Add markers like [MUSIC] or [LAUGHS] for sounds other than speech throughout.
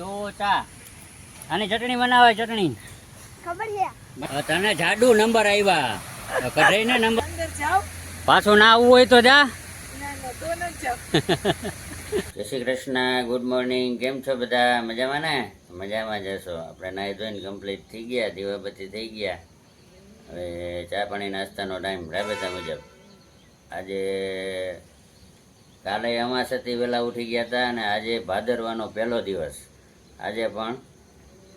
તો ચા આની ચટણી બનાવે ચટણી? ખબર છે? તને જાડુ નંબર આવ્યા કઢાઈને નંબર. પાછું ના આવવું હોય તો જા. [LAUGHS] જય શ્રી કૃષ્ણ ગુડ મોર્નિંગ કેમ છો બધા? મજામાં ને? મજામાં જશો આપણે નાહી ધોઈને કમ્પ્લીટ થઈ ગયા દીવાબત્તી થઈ ગયા. હવે ચા પાણી નાસ્તાનો ટાઈમ રાબેતા મુજબ. આજે કાલે અમાસથી વહેલા ઉઠી ગયા હતા અને આજે ભાદરવાનો પહેલો દિવસ. આજે પણ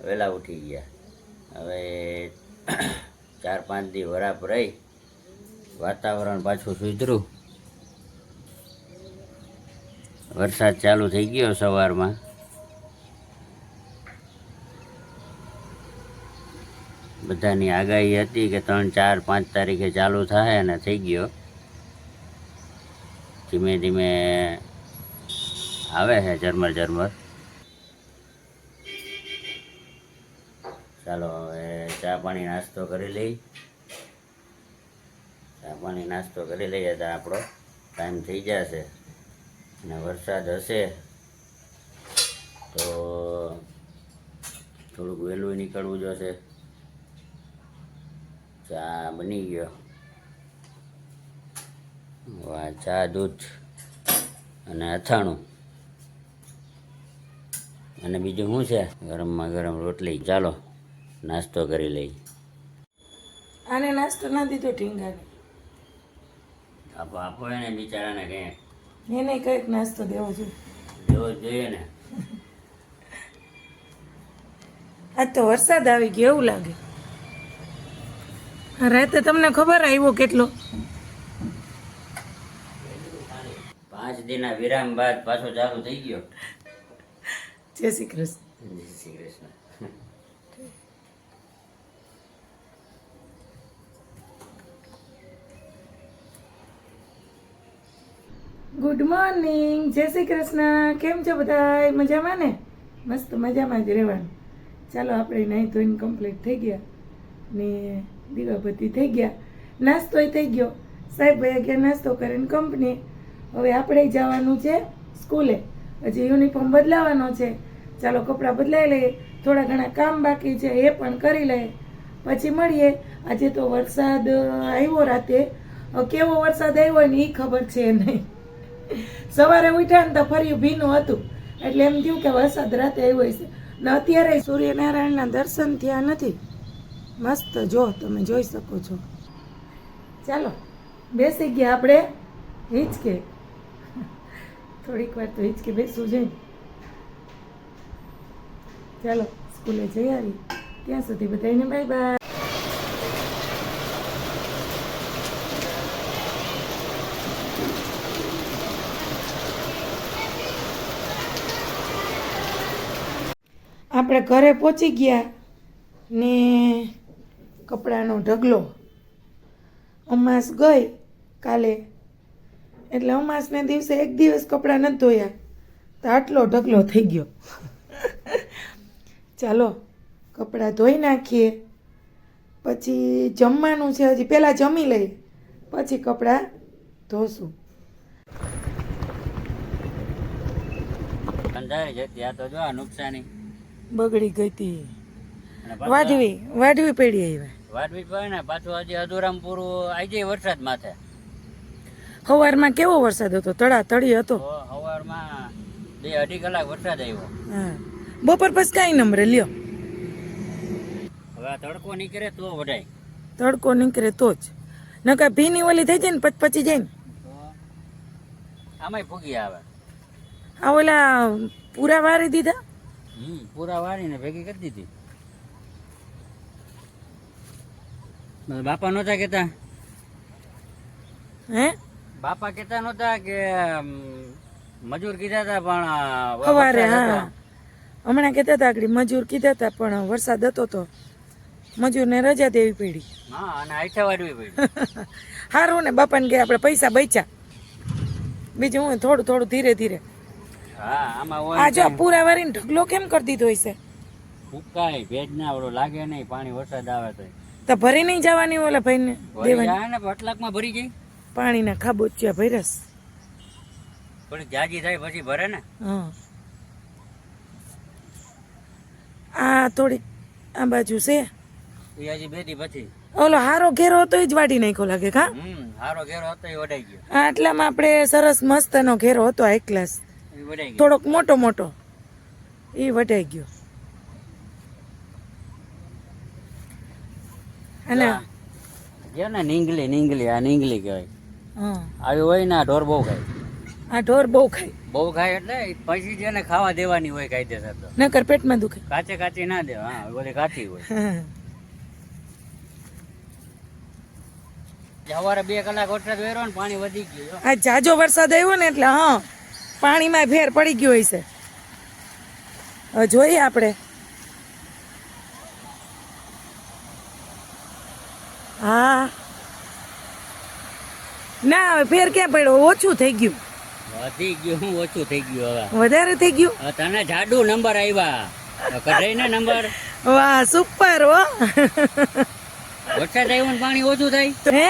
વહેલા ઉઠી ગયા. હવે ચાર પાંચ દી વરાપ રહી, વાતાવરણ પાછું સુધરું. વરસાદ ચાલુ થઈ ગયો સવારમાં. બધાની આગાહી હતી કે ત્રણ, ચાર, પાંચ તારીખે ચાલુ થાય અને થઈ ગયો. ધીમે ધીમે આવે છે ઝરમર ઝરમર. ચાલો, હવે ચા પાણી નાસ્તો કરી લઈ. ચા પાણી નાસ્તો કરી લઈએ તો આપણો ટાઈમ થઈ જશે અને વરસાદ હશે તો થોડુંક વહેલું નીકળવું જોશે ચા બની ગયો. વાહ, ચા દૂધ અને અથાણું. અને બીજું શું છે? ગરમમાં ગરમ રોટલી. ચાલો. નાસ્તો કરી લઈ. આને નાસ્તો ના દીધો ઢીંગાને. આપો આપો એને બિચારાને કંઈ એને કંઈક નાસ્તો દેવો જોઈએ. દેવો જોઈએ ને. આજ તો વરસાદ આવી ગયો એવું લાગે. રાતે તમને ખબર આવ્યો કેટલો? પાંચ દિના વિરામ બાદ પાછો ચાલુ થઈ ગયો. જય શ્રી કૃષ્ણ. જય શ્રી કૃષ્ણ. ગુડ મોર્નિંગ જય શ્રી કૃષ્ણ. કેમ છો બધા મજામાં ને? મસ્ત મજામાં જ રહેવાનું. ચાલો આપણે નાહી ધોઈને કમ્પ્લીટ થઈ ગયા. ને દીવાબત્તી થઈ ગયા. નાસ્તોય થઈ ગયો. સાહેબ ભાઈ ગયા નાસ્તો કરીને કંપની હવે આપણે જવાનું છે સ્કૂલે. હજી યુનિફોર્મ બદલાવાનો છે. ચાલો કપડાં બદલાઈ લઈએ. થોડા ઘણા કામ બાકી છે, એ પણ કરી લઈએ. પછી મળીએ. આજે તો વરસાદ આવ્યો રાતે. કેવો વરસાદ આવ્યો ને એ ખબર છે નહીં. સવારે ઉઠ્યા ને તો ફરી ભીનું હતું. એટલે એમ થયું કે વરસાદ રાતે આવ્યો છે ને અત્યારે સૂર્યનારાયણના દર્શન થયા નથી. મસ્ત જો તમે જોઈ શકો છો. ચાલો, બેસી ગયા આપણે. હિંચકે. થોડીક વાર તો હિંચકે બેસવું જોઈએ. ચાલો, સ્કૂલે જઈ આવી. ત્યાં સુધી બધાને બાય બાય આપણે ઘરે પહોંચી ગયા ને કપડાનો ઢગલો. અમાસ ગઈ કાલે. એટલે અમાસને દિવસે એક દિવસ કપડાં નથી ધોયા. તો આટલો ઢગલો થઈ ગયો. [LAUGHS] ચાલો, કપડાં ધોઈ નાખીએ. પછી જમવાનું છે, હજી પહેલાં જમી લઈએ. પછી કપડાં ધોશું. અંધારી જતી આ તો જો નુકસાની. બગડી ગઈ હતી. વાઢવી વાઢવી પડી આવ્યા વાઢવી પડે ને પાછું હજી અધુરામપુર પૂરું આવી જાય વરસાદ માથે. સવારમાં કેવો વરસાદ હતો? તળા તળી હતો? સવારમાં બે અઢી કલાક વરસાદ આવ્યો. હા. બપોર પછી કાંઈ નંબરે લ્યો. હવે તડકો નીકળે તો વઢાય તડકો નીકળે તો જ. નકા ભીની ઓલી થઈ જાય ને પછી પચી જાય ને. આમાંય ફૂગી આવે. આ ઓલા પૂરા વારી દીધા? પૂરા વાળીને ભેગી કરી દીધી. બાપા નહોતા કેતા હે? બાપા કેતા નહોતા કે મજૂર કીધા હતા પણ સવારે હા. હમણાં કેતા હતા આગળ મજૂર કીધા હતા પણ વરસાદ હતો તો મજૂરને રજા દેવી પડી. [LAUGHS] હા અને આઈઠા વાળવી પડી. સારું ને બાપાને કે આપણે પૈસા બચ્યા. બીજું હું થોડું થોડું ધીરે ધીરે. હા આમાં આ જો પૂરા વારીને ઢગલો કેમ કરી દીધો હશે? ફૂકાય ભેજ ના આવડો લાગે નહીં પાણી વરસાદ આવે તો. તો ભરી નહીં જવાની ઓલા ભાઈને દેવાની? ને બટલાકમાં ભરી જાય. પાણીના ખાબોચિયા ભર્યાસ થોડી જાજી થાય પછી ભરે ને. હા. આ થોડી આ બાજુ છે. એ હજી બેટી પછી. ઓલો હારો ઘેરો હતો એ જ વાડી નાખ્યો લાગે કા? હમ હારો ઘેરો હતો એ વડાઈ ગયો. આટલામાં આપણે સરસ મસ્તનો ઘેરો હતો એક ક્લાસ થોડોક મોટો મોટો. એ વટાઈ ગયો. અને જો ને નીંગલી નીંગલી આ નીંગલી કહેવાય. આવી હોય ને આ ઢોર બહુ ખાય. આ ઢોર બહુ ખાય. બહુ ખાય એટલે પછી જેને ખાવા દેવાની હોય કાયદેસર તો. નકર પેટમાં દુખે. કાચે કાચી ના દે હા ઓલી કાચી હોય. સવારે બે કલાક વરસાદ વેરો ને પાણી વધી ગયું. આ જાજો વરસાદ આવ્યો ને એટલે હા. પાણીમાં ફેર પડી ગયો હશે હવે જોઈએ આપણે. હા. ના હવે ફેર ક્યાં પડ્યો? ઓછું થઈ ગયું. વધી ગયું હું ઓછું થઈ ગયું હવે. વધારે થઈ ગયું? તને જાડુ નંબર આવ્યા કઢાઈ ને નંબર. વાહ સુપર હો. વરસાદ આવ્યો ને પાણી ઓછું થાય? હે?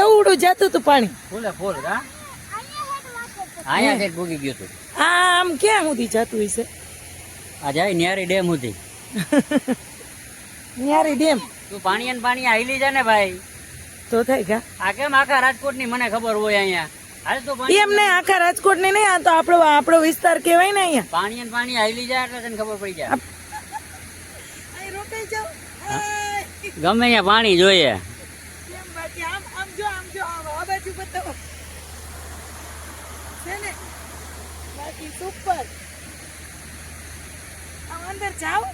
એવડું જતું તું પાણી. ફૂલે ફૂલ હા? અહીંયા છે ભૂગી ગયું તું આમ ક્યાં સુધી જતું હશે? આ જાય ન્યારી ડેમ સુધી. ન્યારી ડેમ? તું પાણી અને પાણી આઈલી છે ને ભાઈ. તો થાય કા? આ કેમ આખા રાજકોટની મને ખબર હોય અહીંયા? હાલ તો એમ નહીં આખા રાજકોટ ને નહીં આ તો આપણો આપણો વિસ્તાર કહેવાય ને અહીંયા. પાણી અને પાણી હાઈલી જાય એટલે તને ખબર પડી જાય. ગમે અહીંયા પાણી જોઈએ કેમ બાકી આમ આમ જો આમ જો આમ આ બાજુ બતાવો છે ને? બાકી સુપર અંદર જાઓ.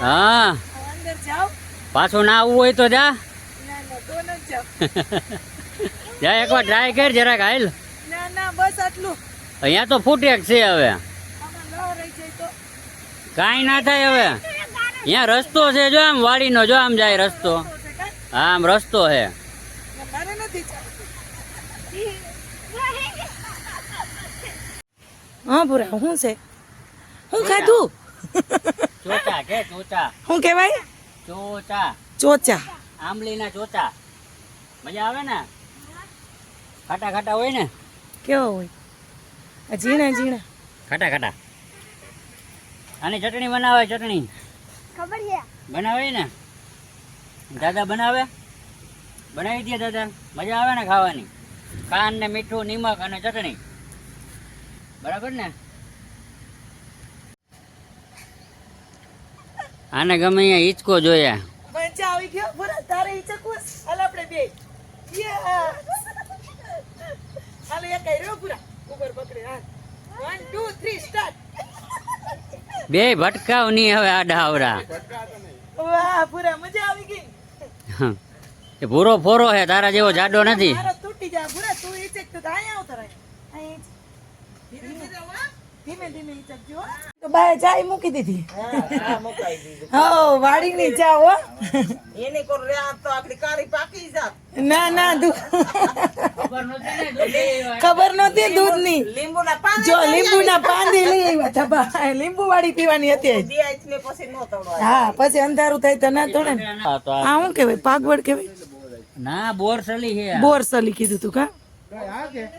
હા? અંદર જાઓ. પાછું ના આવવું હોય તો જા. [LAUGHS] જા એકવાર ટ્રાય કર જરાક હાલ. ના ના બસ આટલું. અહીંયા તો ફૂટેક છે હવે. કાંઈ ના થાય હવે. અહીંયા રસ્તો છે જો આમ વાડીનો જો આમ જાય રસ્તો? હા આમ રસ્તો છે ના, મારે નથી જાવું. હા ભૂરા શું છે? શું ખાધું? ચોચા કે ચોચા? શું કહેવાય? ચોચા. ચોચા. આંબલીના ચોચા. મજા આવે ને? ખાટા ખાટા હોય ને? કેવો હોય? ઝીણા ઝીણા. ખાટા ખાટા. આની ચટણી બનાવે ચટણી? બનાવે ને? દાદા બનાવે? બનાવી દે દાદા. મજા આવે ને ખાવાની? કાન ને મીઠું નિમક અને ચટણી. બરાબર ને? આને ગમે અહીંયા હિંચકો જોયા મજા આવી ગયો? પૂરા તારે હિચકો હાલ આપણે બે. હાલ એક રહ્યો પૂરા ઉપર પકડે હાલ. વન ટુ થ્રી સ્ટાર્ટ બે ભટકાવ નહીં હવે આડા ડાવરા. વાહ પૂરા મજા આવી ગઈ. એ પૂરો ફોરો હે તારા જેવો જાડો નથી. તૂટી જાય પૂરા તું ઈચક તો અહીંયા આવતો રહે અહીં ધીમે ધીમે ઈચકજો તો બાય ચાય મૂકી દીધી. હો વાડીની ચા હો. એને કોર રે આ તો આકડી કાળી પાકી જાત. ના ના દૂધ ખબર નહોતી ને ખબર લીંબુ ના પાન જો લઈ આવ્યા લીંબુ વાળી પીવાની હતી હા પછી અંધારું થાય તો ના તોડે ને. હા, તો આ- આ શું કેવાય પાગવડ કેવાય ના બોરસલી છે બોરસલી કીધું તું કા?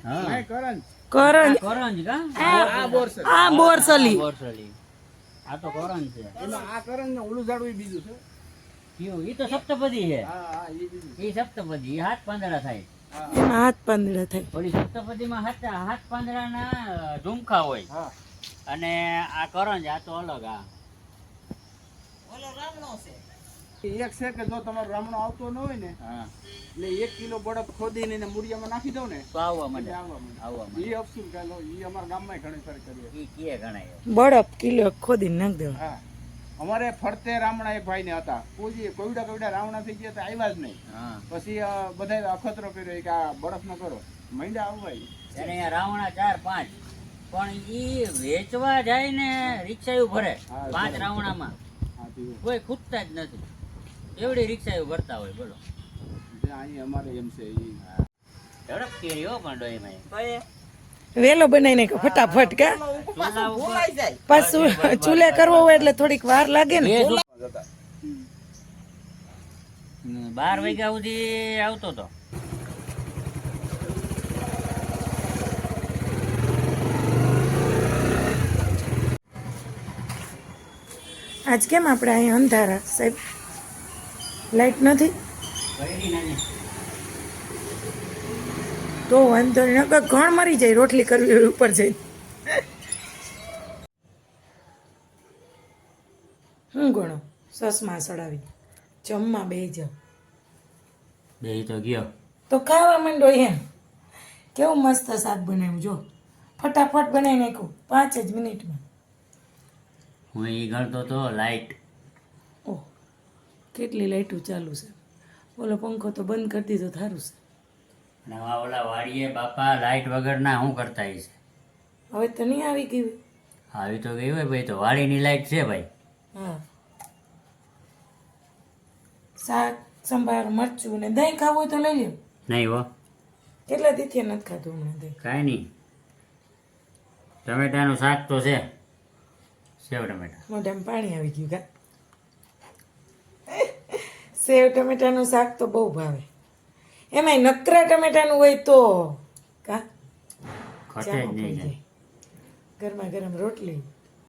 હા. કરંજ. કરંજ કા? આ બોરસલી બોરસલી આ તો કરંજ છે. કયું? ઈ તો સપ્તપદી છે. ઈ સપ્તપદી ઈ હાથ પાંદડા થાય. એમાં હાથ પાંદડા થાય. ઓલી સપ્તપદીમાં હાથ હાથ પાંદડાના ઝુમખા હોય. અને આ કરંજ આ તો અલગ આ. ઓલો રામનો છે. એક છે કે જો તમારો રામણો આવતો ન હોય ને હા. એટલે એક કિલો બળદ ખોદીને એને મૂળિયામાં નાખી દઉં ને તો આવવા માંડે. આવવા માંડે. એ માંડે. કાલો એ અમારા ગામમાં ઘણી સારી કરી એ કે ગણાય. બળફ કિલો ખોદીને નાખ દેવા. હા. અમારે ફરતે રામણા એ ભાઈ ને હતા. પૂછીએ કોઈડા કોઈડા રાવણા થઈ ગયા તો આવ્યા જ નહીં. હા. પછી બધા અખતરો કર્યો કે આ બળફ ન કરો. મહિના આવવા ઈ. ત્યારે અહીંયા રાવણા ચાર પાંચ. પણ ઈ વેચવા જાય ને રિક્ષા ભરે પાંચ રાવણામાં. કોઈ ખૂટતા જ નથી. એવડી રિક્ષાયું ભરતા હોય બોલો. અહીં અમારે એમ છે પણ વેલો બનાવીને કે ફટાફટ કા? પાછું ચૂલે કરવો હોય એટલે થોડીક વાર લાગે ને. બાર વાગ્યા સુધી આવતો તો. આજ કેમ આપણે અહીંયા અંધારા સાહેબ? લાઈટ નથી? તો વાંધો નહીં. નકર ઘણ મરી જાય રોટલી કરવી ઉપર જઈ હું ગણો? સસમાં સડાવી. જમવા બે જ. બે તો ગયો. તો ખાવા માંડો એમ. કેવું મસ્ત શાક બનાવ્યું જો. ફટાફટ બનાવી નાખ્યું. પાંચ જ મિનિટમાં. હું એ ગણતો તો લાઈટ કેટલી લાઇટું ચાલુ છે? ઓલો પંખો તો બંધ કરી દીધો થારું છે. અને આ ઓલા વાડીએ બાપા લાઈટ વગરના શું કરતા છે? હવે તો નહીં આવી ગયું આવી તો ગઈ હોય ભાઈ તો વાડીની લાઇટ છે ભાઈ. હા. શાક સંભાર મરચું ને દહીં ખાવું હોય તો લઈ લ્યો. નહીં હો. કેટલા દીથી નથી ખાધું હમણાં દહીં? કાંઈ નહીં. ટમેટાનું શાક તો છે. સેવ ટમેટા. મોઢામાં પાણી આવી ગયું કા? સેવ ટમેટાનું શાક તો બહુ ભાવે. એમાંય નકરા ટમેટાનું હોય તો કા? ઘરમાં ગરમ રોટલી.